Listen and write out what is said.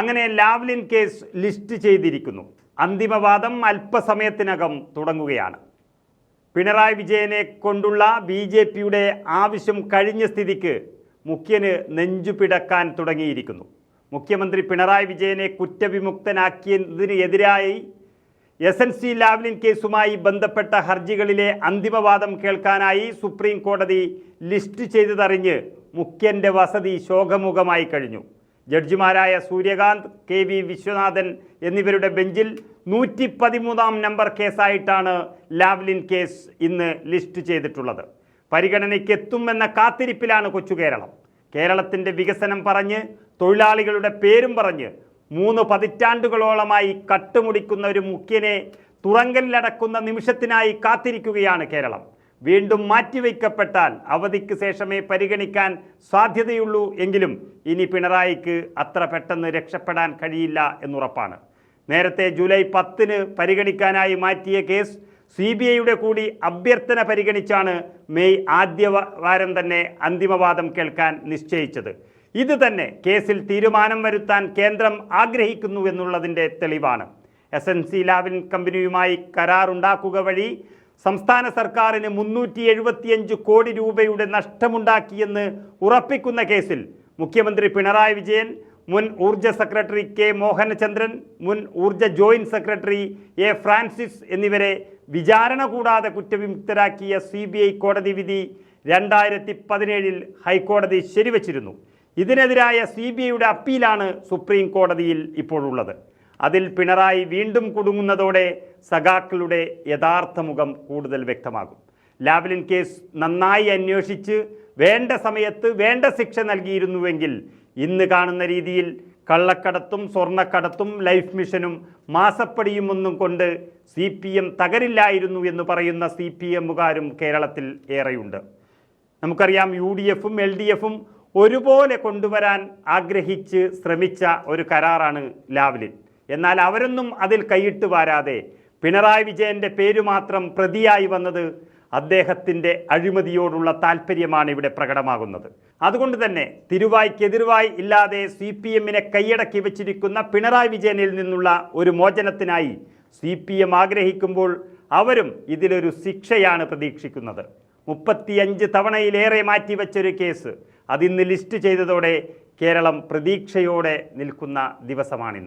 അങ്ങനെ Lavalin case list ചെയ്തിരിക്കുന്നു. അന്തിമവാദം അല്പസമയത്തിനകം തുടങ്ങുകയാണ്. പിണറായി വിജയനെ കൊണ്ടുള്ള ബി ജെ പിയുടെ ആവശ്യം കഴിഞ്ഞ സ്ഥിതിക്ക് മുഖ്യന് നെഞ്ചു പിടക്കാൻ തുടങ്ങിയിരിക്കുന്നു. മുഖ്യമന്ത്രി പിണറായി വിജയനെ കുറ്റവിമുക്തനാക്കിയതിനെതിരായി എസ് എൻ സി ലാവ്ലിൻ കേസുമായി ബന്ധപ്പെട്ട ഹർജികളിലെ അന്തിമവാദം കേൾക്കാനായി സുപ്രീം കോടതി ലിസ്റ്റ് ചെയ്തതറിഞ്ഞ് മുഖ്യന്റെ വസതി ശോകമുഖമായി കഴിഞ്ഞു. ജഡ്ജിമാരായ സൂര്യകാന്ത് കെ വി വിശ്വനാഥൻ എന്നിവരുടെ ബെഞ്ചിൽ നൂറ്റി പതിമൂന്നാം നമ്പർ കേസായിട്ടാണ് ലാവ്ലിൻ കേസ് ഇന്ന് ലിസ്റ്റ് ചെയ്തിട്ടുള്ളത്. പരിഗണനയ്ക്ക് എത്തുമെന്ന കാത്തിരിപ്പിലാണ് കൊച്ചു കേരളം കേരളത്തിന്റെ വികസനം പറഞ്ഞ് തൊഴിലാളികളുടെ പേരും പറഞ്ഞ് മൂന്ന് പതിറ്റാണ്ടുകളോളമായി കട്ടുമുടിക്കുന്ന ഒരു മുഖ്യനെ തുറങ്കലിലടക്കുന്ന നിമിഷത്തിനായി കാത്തിരിക്കുകയാണ് കേരളം. വീണ്ടും മാറ്റിവെക്കപ്പെട്ടാൽ അവധിക്ക് ശേഷമേ പരിഗണിക്കാൻ സാധ്യതയുള്ളൂ എങ്കിലും ഇനി പിണറായിക്ക് അത്ര പെട്ടെന്ന് രക്ഷപ്പെടാൻ കഴിയില്ല എന്നുറപ്പാണ്. നേരത്തെ ജൂലൈ പത്തിന് പരിഗണിക്കാനായി മാറ്റിയ കേസ് സി ബി ഐയുടെ കൂടി അഭ്യർത്ഥന പരിഗണിച്ചാണ് മെയ് ആദ്യ വാരം തന്നെ അന്തിമവാദം കേൾക്കാൻ നിശ്ചയിച്ചത്. ഇത് തന്നെ കേസിൽ തീരുമാനം വരുത്താൻ കേന്ദ്രം ആഗ്രഹിക്കുന്നു എന്നുള്ളതിന്റെ തെളിവാണ്. എസ് എൻ സി ലാവിൻ കമ്പനിയുമായി കരാറുണ്ടാക്കുക വഴി സംസ്ഥാന സർക്കാരിന് മുന്നൂറ്റി എഴുപത്തിയഞ്ച് കോടി രൂപയുടെ നഷ്ടമുണ്ടാക്കിയെന്ന് ഉറപ്പിക്കുന്ന കേസിൽ മുഖ്യമന്ത്രി പിണറായി വിജയൻ മുൻ ഊർജ സെക്രട്ടറി കെ മോഹനചന്ദ്രൻ മുൻ ഊർജ ജോയിന്റ് സെക്രട്ടറി എ ഫ്രാൻസിസ് എന്നിവരെ വിചാരണ കൂടാതെ കുറ്റവിമുക്തരാക്കിയ സി ബി ഐ കോടതി വിധി രണ്ടായിരത്തി പതിനേഴിൽ ഹൈക്കോടതി ശരിവച്ചിരുന്നു. ഇതിനെതിരായ സി ബി ഐയുടെ അപ്പീലാണ് സുപ്രീം കോടതിയിൽ ഇപ്പോഴുള്ളത്. അതിൽ പിണറായി വീണ്ടും കുടുങ്ങുന്നതോടെ സഖാക്കളുടെ യഥാർത്ഥ മുഖം കൂടുതൽ വ്യക്തമാകും. ലാവ്ലിൻ കേസ് നന്നായി അന്വേഷിച്ച് വേണ്ട സമയത്ത് വേണ്ട ശിക്ഷ നൽകിയിരുന്നുവെങ്കിൽ ഇന്ന് കാണുന്ന രീതിയിൽ കള്ളക്കടത്തും സ്വർണക്കടത്തും ലൈഫ് മിഷനും മാസപ്പടിയും ഒന്നും കൊണ്ട് സി പി എം തകരില്ലായിരുന്നു എന്ന് പറയുന്ന സി പി എമ്മുകാരും കേരളത്തിൽ ഏറെയുണ്ട്. നമുക്കറിയാം യു ഡി എഫും എൽ ഡി എഫും ഒരുപോലെ കൊണ്ടുവരാൻ ആഗ്രഹിച്ച് ശ്രമിച്ച ഒരു കരാറാണ് ലാവ്ലിൻ. എന്നാൽ അവരൊന്നും അതിൽ കൈയിട്ട് വാരാതെ പിണറായി വിജയന്റെ പേര് മാത്രം പ്രതിയായി വന്നത് അദ്ദേഹത്തിന്റെ അഴിമതിയോടുള്ള താല്പര്യമാണ് ഇവിടെ പ്രകടമാകുന്നത്. അതുകൊണ്ട് തന്നെ തിരുവായ്ക്കെതിരുവായി ഇല്ലാതെ സി പി എമ്മിനെ കൈയടക്കി വെച്ചിരിക്കുന്ന പിണറായി വിജയനിൽ നിന്നുള്ള ഒരു മോചനത്തിനായി സി പി എം ആഗ്രഹിക്കുമ്പോൾ അവരും ഇതിലൊരു ശിക്ഷയാണ് പ്രതീക്ഷിക്കുന്നത്. മുപ്പത്തിയഞ്ച് തവണയിലേറെ മാറ്റിവെച്ചൊരു കേസ്. അതിന്ന് ലിസ്റ്റ് ചെയ്തതോടെ കേരളം പ്രതീക്ഷയോടെ നിൽക്കുന്ന ദിവസമാണിന്ന്.